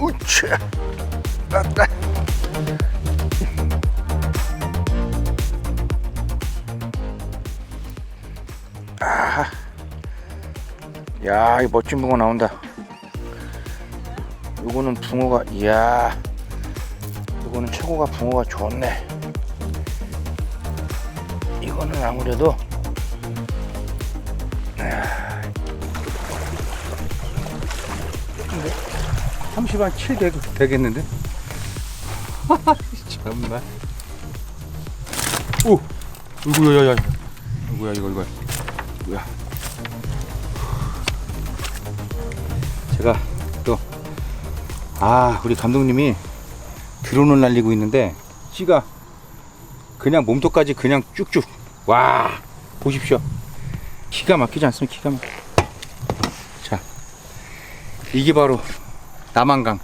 으쌰. 왔다. 아, 야, 이 멋진 붕어 나온다. 요거는 붕어가, 이야, 요거는 최고가 붕어가 좋네. 이거는 아무래도 30한 7 되, 되겠는데? 정말. 오! 이거, 야, 야, 야. 이거야, 이거, 이거. 뭐야. 제가 또, 아, 우리 감독님이 드론을 날리고 있는데, 씨가 그냥 몸통까지 그냥 쭉쭉. 와, 보십시오. 기가 막히지 않습니까? 기가 막 자, 이게 바로 남한강.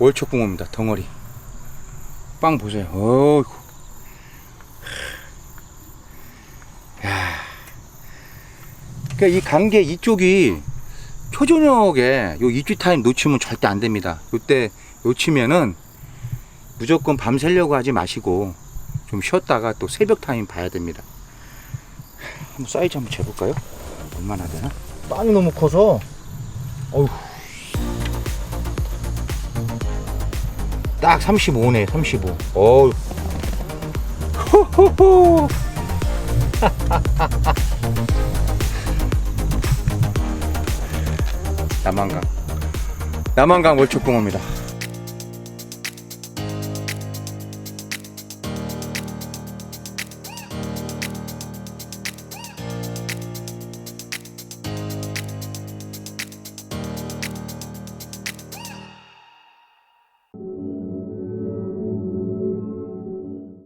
월척붕어입니다 덩어리. 빵 보세요. 어이구 야. 그러니까 이 강계 이쪽이 초저녁에 요 입지 타임 놓치면 절대 안 됩니다. 요때 놓치면은 무조건 밤 새려고 하지 마시고 좀 쉬었다가 또 새벽 타임 봐야 됩니다. 한번 사이즈 한번 재볼까요? 얼마나 되나? 빵이 너무 커서. 어휴. 딱 35네, 35. 어우. 호호호. 남한강. 남한강 월척붕어입니다.